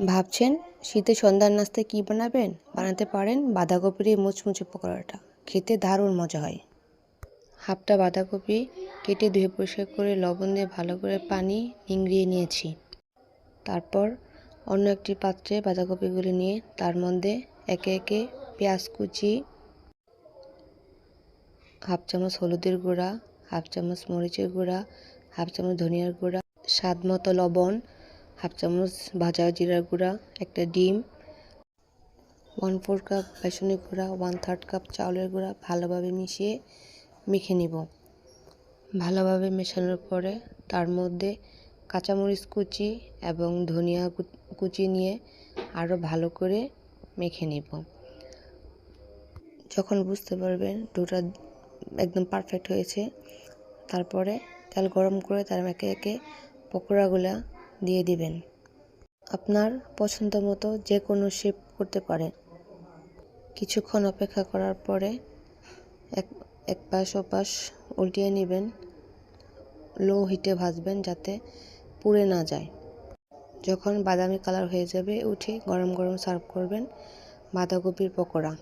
ভাবছেন, শীতে সন্ধ্যার নাস্তায় কী বানাবেন? বানাতে পারেন বাঁধাকপির এই মুচমুচে পকোড়াটা। খেতে দারুণ মজা হয়। হাফটা বাঁধাকপি কেটে ধুয়ে পরিষ্কার করে লবণ দিয়ে ভালো করে পানি নিংড়িয়ে নিয়েছি। তারপর অন্য একটি পাত্রে বাঁধাকপিগুলি নিয়ে তার মধ্যে একে একে পেঁয়াজ কুচি, হাফ চামচ হলুদের গুঁড়া, হাফ চামচ মরিচের গুঁড়া, হাফ চামচ ধনিয়ার গুঁড়া, স্বাদ মতো লবণ হাফ চামচ ভাজা জিরার গুঁড়া, একটা ডিম ওয়ান ফোর কাপ বেসনের গুঁড়া ওয়ান থার্ড কাপ চাউলের গুঁড়া ভালোভাবে মিশিয়ে মেখে নিব। ভালোভাবে মেশানোর পরে তার মধ্যে কাঁচামরিচ কুচি এবং ধনিয়া কুচি নিয়ে আরও ভালো করে মেখে নিব। যখন বুঝতে পারবেন ডোটা একদম পারফেক্ট হয়েছে, তারপরে তেল গরম করে তার একে একে পকোড়াগুলা দিয়ে দিবেন। আপনার পছন্দ মতো যে কোনো শেপ করতে পারেন। কিছুক্ষণ অপেক্ষা করার পরে এক এক পাশ ওপাশ উল্টিয়ে নেবেন। লো হিটে ভাজবেন যাতে পুড়ে না যায়। যখন বাদামি কালার হয়ে যাবে, উঠে গরম গরম সার্ভ করবেন বাঁধাকপির পকোড়া।